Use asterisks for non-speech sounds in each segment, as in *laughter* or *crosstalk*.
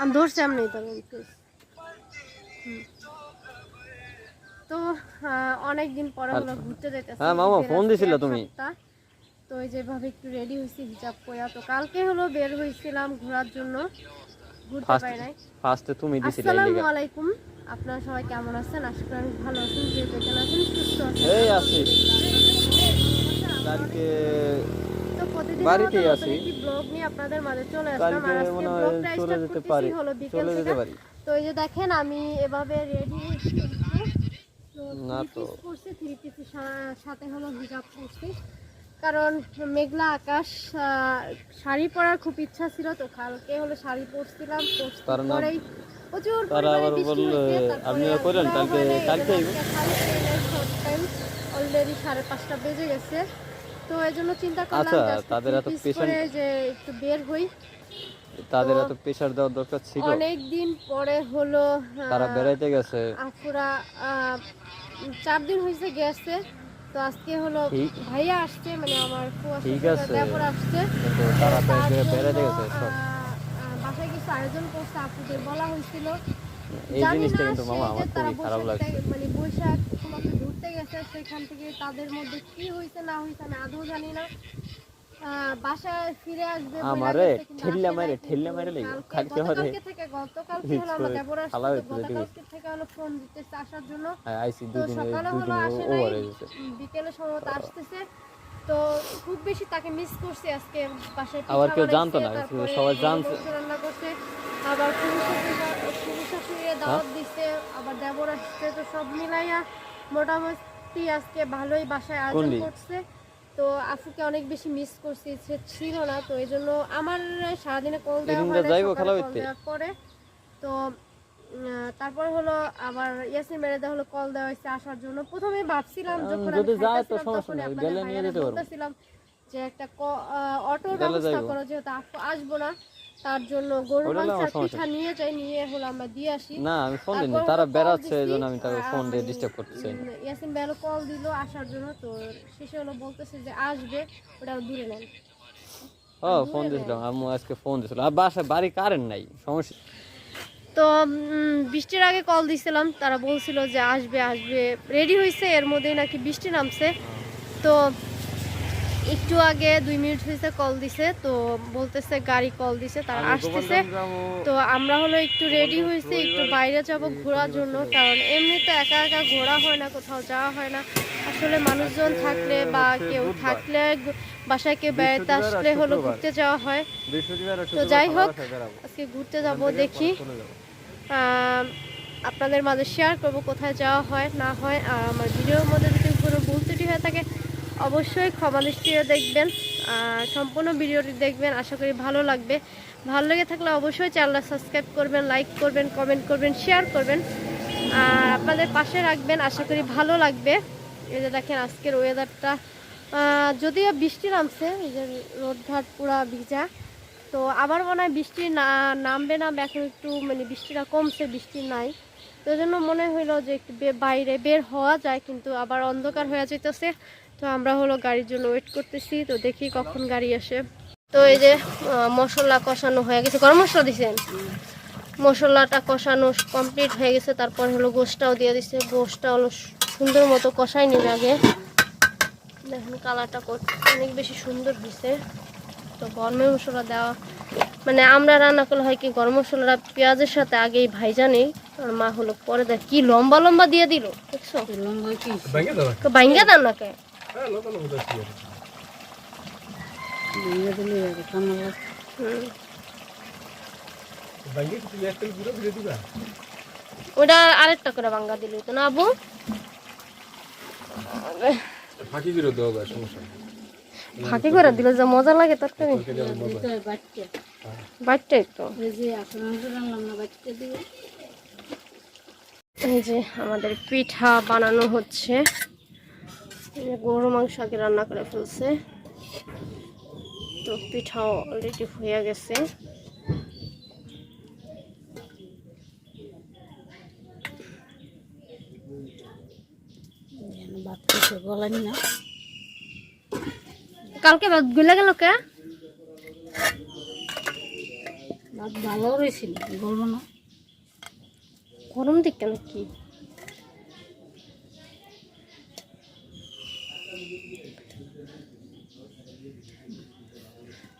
আমি ধরছি আমি নেই তবে তো অনেক দিন পরে হলো ঘুরতে যেতেছি হ্যাঁ, মামা, ফোন দিছিলা তুমি? তো এই যেভাবে একটু রেডি হয়েছি হিজাব পয়া। তো কালকে হলো বের হয়েছিলাম ঘোরার জন্য। ঘুরতে পারি নাই। ফার্স্টে তুমি দিছিলে আসসালামু আলাইকুম। আপনারা সবাই কেমন আছেন? আশা করি ভালো আছেন যে যেখানে আছেন সুস্থ আছেন। এই আছি। কালকে বাড়িতেই আছি। ব্লগ নিয়ে আপনাদের মাঝে চলে আসলাম। আর আজকে ব্লগটা চলে যেতে পারি চলে যেতে পারি। তো এই যে দেখেন আমি এভাবে রেডি না তো। করছি থ্রি পিসের সাথে হলো হিজাব করছি কারণ মেঘলা আকাশ শাড়ি পরার খুব ইচ্ছা ছিল তো কালকে হলো শাড়ি পরছিলাম পরেই প্রচুর তারা আবার বললে, আপনিও করেন, কালকে- কালকে অলরেডি সাড়ে পাঁচটা বেজে গেছে। তো এই জন্য চিন্তা করলাম আচ্ছা, তাদের এত করে যে একটু বের হই। তাদের তো- এত প্রেশার দেওয়ার দরকার ছিল। অনেক দিন পরে হলো তারা বেড়াইতে গেছে। আফুরা চার দিন হয়েছে গেছে। তো আজকে হলো ভাইয়া আসছে মানে আমার ঠিক আছে। দেবর আসছে। তারা বেড়াইতে গেছে বাসায় কিছু আয়োজন করছে আপুদের বলা হয়েছিল এই জিনিসটা কিন্তু মামা আমার খুবই খারাপ লাগছে। মানে বৈশাখ গেছে সেখান থেকে তাদের মধ্যে কি হয়েছে না হয়েছে আমি আদৌ জানি না। ফিরে আসবে আমারে ঠেল্লা ঠেল্লা কালকে- থেকে হলো দেবর তো হইতে থেকে হলো ফোন আসার জন্য। হ্যাঁ, হয়ে বিকেলে আসতেছে। খুব বেশি তাকে মিস করছি আজকে বাসায় আবার কেউ জানতো না, সবাই জানছে। রান্না করছে আবার পুরুষ শাশুড়ি দাওয়াত দিচ্ছে আবার দেবর আসছে তো সব মিলাইয়া মোটামুটি আজকে ভালোই বাসায় আয়োজন করছে। তো আফুকে অনেক বেশি মিস করছি সে ছিল না তো এই জন্য আমার সারাদিনে কল দেওয়া হয় পরে। তো তারপর হলো আবার ইয়াসিন মেরেদা হলো কল দেওয়া হয়েছে আসার জন্য। প্রথমে ভাবছিলাম যখন যদি আমি যায় তো সমস্যা তখনই গেলে নিয়ে যেতে পারব। যে একটা অটোর ব্যবস্থা করো যেহেতু আসব না। তার জন্য পিঠা নিয়ে যাই নিয়ে হলো আমরা দিয়ে আসি। না আমি ফোন দিইনি। তারা বেড়াচ্ছে এই জন্য আমি তাকে ফোন দিয়ে ডিস্টার্ব করতে চাই না। উম, ইয়াসিন ভাই কল দিল আসার জন্য তো শেষে হলো বলতেছে যে আসবে ওটা দূরে নেন। ও ফোন দিয়েছিলাম আম্মু আজকে ফোন আর বাসায় বাড়ি কারেন্ট নাই সমস্যা। তো বৃষ্টির আগে কল দিছিলাম তারা বলছিল যে আসবে আসবে রেডি হয়েছে এর মধ্যেই নাকি বৃষ্টি নামছে। তো একটু আগে দুই মিনিট হয়েছে কল দিছে তো বলতেছে গাড়ি কল দিছে তারা আসতেছে। তো আমরা হলো একটু রেডি হয়েছে একটু বাইরে যাব ঘোরার জন্য কারণ এমনিতে একা একা ঘোরা হয় না কোথাও যাওয়া হয় না। আসলে মানুষজন থাকলে বা কেউ থাকলে বাসায় কেউ বেড়াতে আসলে হলো ঘুরতে যাওয়া হয়। তো যাই হোক আজকে ঘুরতে যাব দেখি। আপনাদের মাঝে শেয়ার করব কোথায় যাওয়া হয় না হয় আর আমার ভিডিওর মধ্যে যদি কোনো ভুল ত্রুটি হয়ে থাকে অবশ্যই দৃষ্টিতে দেখবেন সম্পূর্ণ ভিডিওটি দেখবেন, আশা করি ভালো লাগবে। ভালো লেগে থাকলে অবশ্যই চ্যানেলটা সাবস্ক্রাইব করবেন, লাইক করবেন, কমেন্ট করবেন, শেয়ার করবেন। আর আপনাদের পাশে রাখবেন, আশা করি ভালো লাগবে। এই যে দেখেন আজকের ওয়েদারটা যদিও বৃষ্টি নামছে, এই যে রোদঘাট পুরা ভিজা, তো আবার মনে হয় বৃষ্টি না, নামবে না এখন একটু মানে বৃষ্টিটা কমছে, বৃষ্টি নাই। তো জন্য মনে হইল যে একটু বাইরে বের হওয়া যায়, কিন্তু আবার অন্ধকার হয়ে যেতেছে তো আমরা হলো গাড়ির জন্য ওয়েট করতেছি তো দেখি কখন গাড়ি আসে। তো এই যে মশলা কষানো হয়ে গেছে। গরম মশলা দিছেন? মশলাটা কষানো কমপ্লিট হয়ে গেছে তারপর হলো গোশটাও দিয়ে দিছে। গোশটা হলো সুন্দর মতো কষাই নিবে আগে। দেখুন কালারটা অনেক বেশি সুন্দর হয়েছে। তো গরমের মশলা দেওয়া মানে আমরা রান্না করলে হয় কি গরম মশলাটা পেঁয়াজের সাথে আগেই ভাইজা নেই। আর মা হলো পরে দেখ কি লম্বা লম্বা দিয়ে দিল দেখছ? ভাঙ্গা দেন না কে? হুম। ওটা আরেকটা করে ভাঙ্গা দিল তো না আবু? ফাঁকি করে দেওয়া যায় সমস্যা ফাঁকি করে দিলে যে মজা লাগে তরকারি তরকারি আবার মজা। তো। এই যে আমাদের পিঠা বানানো হচ্ছে। গরু মাংস আগে রান্না করে ফেলছে। তো পিঠাও অলরেডি হয়ে গেছে। কালকে ভাতগুলা গেল কে? ভাত ভালো রয়েছিল বলব না। গরম দিক কেন কি?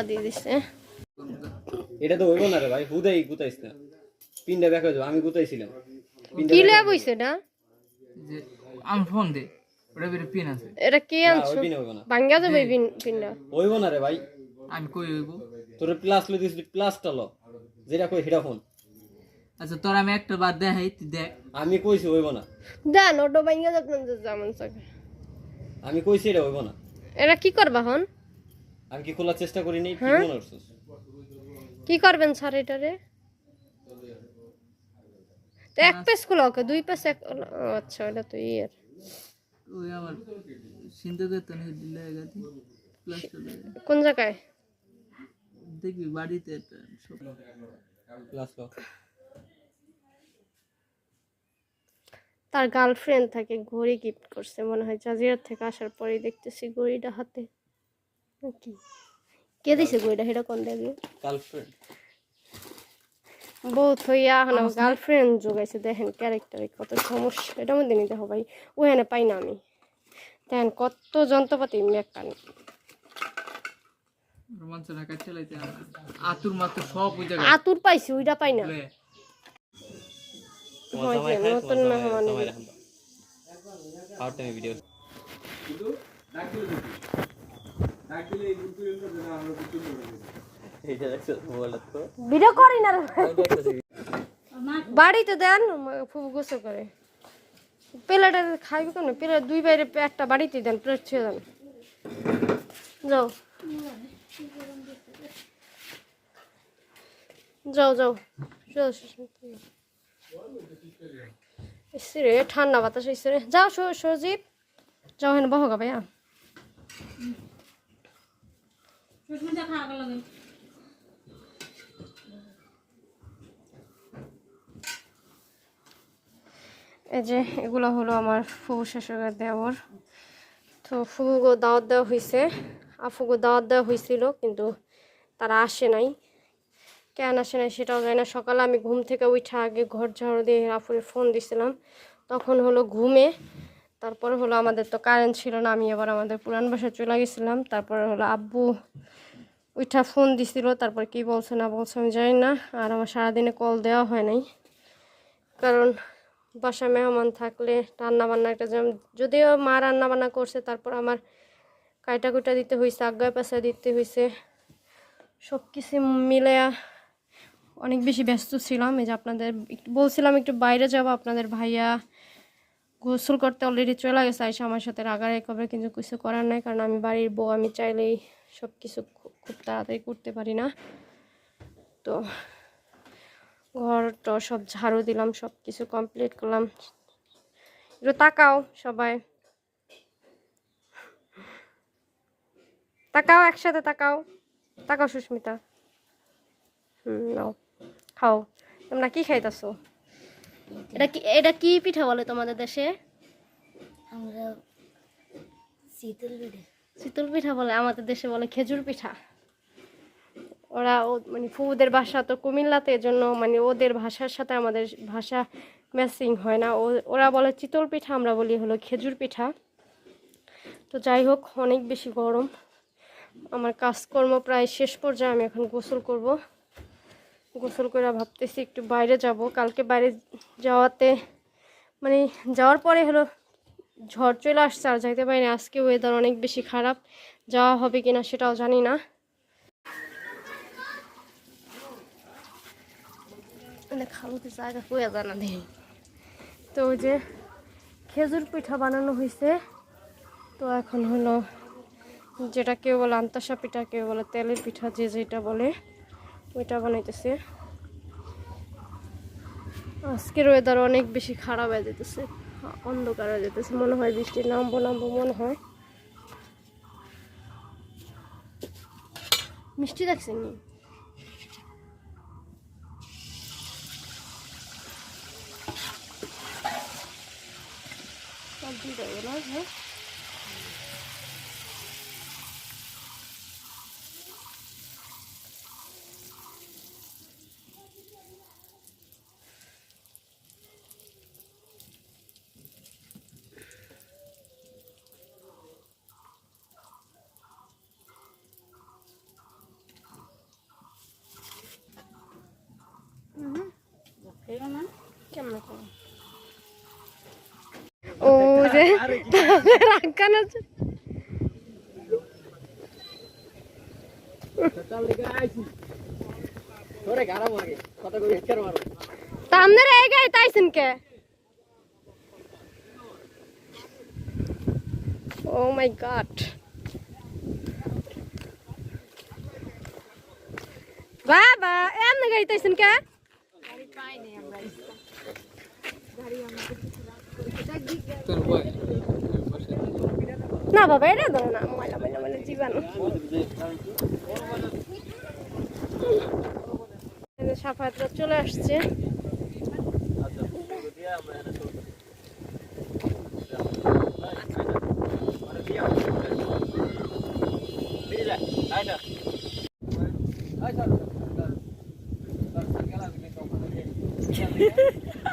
গোলা দিয়ে দিছে এটা তো হইব না রে ভাই হুদাই গুতাইস না পিনটা দেখা আমি গুতাইছিলাম কি লেয়া বইছে এটা যে আমি ফোন দে ওটা বেরে পিন আছে এটা কে না, আনছো না ভাঙ্গা যাবে পিন- পিনটা হইব না রে ভাই আমি কই হইব তোর প্লাস লই দিছিস প্লাসটা ল যেটা কই সেটা ফোন আচ্ছা তোর আমি একটা বার দেখাই তুই দেখ আমি কইছি হইব না দেন ওটা ভাঙ্গা যাবে না যেমন আমি কইছি এটা হইব না এটা কি করবা হন আমি কি খোলার চেষ্টা করি নাই কি? মনে করছিস কি করবেন স্যার এটারে? তো এক পেস খোলা ওকে দুই পেস এক ও, আচ্ছা এটা তো ইয়ের ওই আমার সিন্ধুকে তো নিয়ে দিলে কোন জায়গায়? দেখবি বাড়িতে তার গার্লফ্রেন্ড থাকে ঘড়ি গিফট করছে মনে হয় জাজিরার থেকে আসার পরেই দেখতেছি ঘড়িটা হাতে। কি কে দিছে ঘড়িটা সেটা কোন দেখবে গার্লফ্রেন্ড বহুত হইয়া এখন গার্লফ্রেন্ড যোগাইছে দেখেন ক্যারেক্টারে কত সমস্যা। এটার মধ্যে নিতে হবে ভাই। ওখানে পাই না আমি। দেখেন কত যন্ত্রপাতি মেকান আতুর পাইছি ওইটা পাই না। নতুন মেহমান ভিডিও এইটা দেখছ মোবাইলটা তো ভিডিও করি না রে বাড়িতে দেন খুব গোসল করে। প্লেটে খাইবে কেন প্লেট দুই বাইরে একটা বাড়িতে দেন প্লেট ছুঁয়ে দেন। যাও। যাও যাও। ইসরে ঠান্ডা বাতাস ইসরে যাও সু- সুজিত যাও হেন বহগা ভাইয়া। এই যে এগুলো হলো আমার ফুবু শাশুড়ের দেওয়ার তো ফুবুগো দাওয়াত দেওয়া হয়েছে আফুগো দাওয়াত দেওয়া হয়েছিল কিন্তু তারা আসে নাই। কেন আসে নাই সেটাও জানি না। সকালে আমি ঘুম থেকে উঠে আগে ঘর ঝাড়ু দিয়ে আফুরে ফোন দিছিলাম। তখন হলো ঘুমে তারপরে হলো আমাদের তো কারেন্ট ছিল না, আমি এবার আমাদের পুরান বাসায় চলে গেছিলাম। তারপরে হলো আব্বু উঠা ফোন দিছিল, তারপর কি বলছে না বলছে আমি জানি না, আর আমার সারাদিনে কল দেওয়া হয় নাই। কারণ বাসায় মেহমান থাকলে রান্না বান্না একটা যেমন, যদিও মা রান্না বান্না করছে, তারপর আমার কাইটা কুটা দিতে হয়েছে আজ্ঞায় পাশা দিতে হয়েছে সব কিছু মিলে অনেক বেশি ব্যস্ত ছিলাম। এই যে আপনাদের, বলছিলাম একটু বাইরে যাব, আপনাদের ভাইয়া গোসল করতে অলরেডি চলে গেছে, আইসা আমার সাথে রাগারাগি করবে, কিন্তু কিছু করার নাই, কারণ আমি বাড়ির বউ, আমি চাইলেই সব কিছু খুব তাড়াতাড়ি করতে পারি না। তো ঘর টর সব ঝাড়ু দিলাম সব কিছু কমপ্লিট করলাম। একটু তাকাও সবাই। তাকাও একসাথে, তাকাও। তাকাও সুস্মিতা। হুম, নাও। খাও। তোমরা কি খাইতেছো? এটা কি এটা কি পিঠা বলে তোমাদের দেশে? আমরা শীতল বেড়ে শীতল পিঠা বলে আমাদের দেশে বলে খেজুর পিঠা। ওরা ও মানে ফুদের ভাষা তো কুমিল্লাতে জন্য মানে ওদের ভাষার সাথে আমাদের ভাষা ম্যাচিং হয় না। ও ওরা বলে চিতল পিঠা আমরা বলি হলো খেজুর পিঠা। তো যাই হোক অনেক বেশি গরম। আমার কাজকর্ম প্রায় শেষ পর্যায়ে আমি এখন গোসল করব। গোসল করে ভাবতেছি একটু বাইরে যাব। কালকে বাইরে যাওয়াতে মানে যাওয়ার পরে হলো ঝড় চলে আসছে আর যাইতে পারিনি। আজকে ওয়েদার অনেক বেশি খারাপ। যাওয়া হবে কিনা সেটাও জানি না। জানা নেই তো ওই যে খেজুর পিঠা বানানো হয়েছে তো এখন হলো যেটা কেউ বলে আন্তাসা পিঠা কেউ বলে তেলের পিঠা যে যেটা বলে। ওইটা বানাইতেছে। আজকের ওয়েদার অনেক বেশি খারাপ হয়ে যেতেছে অন্ধকার হয়ে যেতেছে মনে হয় বৃষ্টি নামবো নামবো, মনে হয়। মিষ্টি দেখছেন নি সব দিয়ে দেবো না হ্যাঁ কেমন কেমন ও যে রাখান আছে তোরে গাড়া মারে কথা কই হেকার মারো তা আপনারা এই গাড়ি তাইছেন কে ও মাই গড বাবা এমন গাড়ি তাইছেন কে তোর বয় না বাবা এটা দাও না। ময়লা ময়লা ময়লা জীবাণু। সাফায়াতরা চলে আসছে। *laughs* *laughs*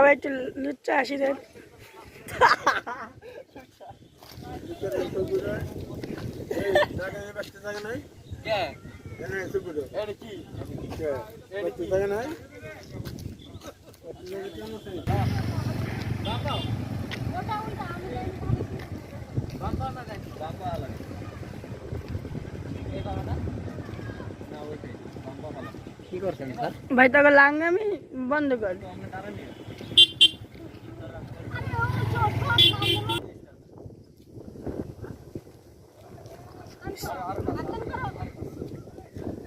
সবাই একটু লুচ্চা দেন। কি করছেন ভাই তোকে লাঙ্গামি বন্ধ কর।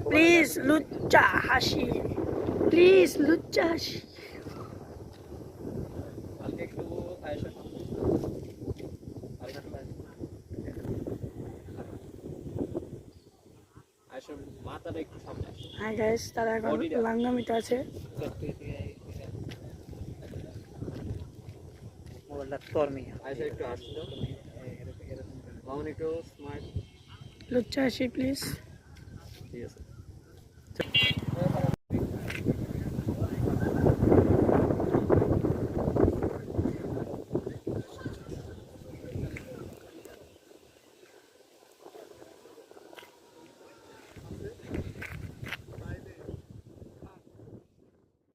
প্লিজ লুচ্চা হাসি প্লিজ হাসি হ্যাঁ গাইস তারা এখন লাঙ্গামিতে আছে। আয়েশা একটু আসছিল মামুন একটু স্মার্ট লুচ্চা হাসি প্লিজ ঠিক আছে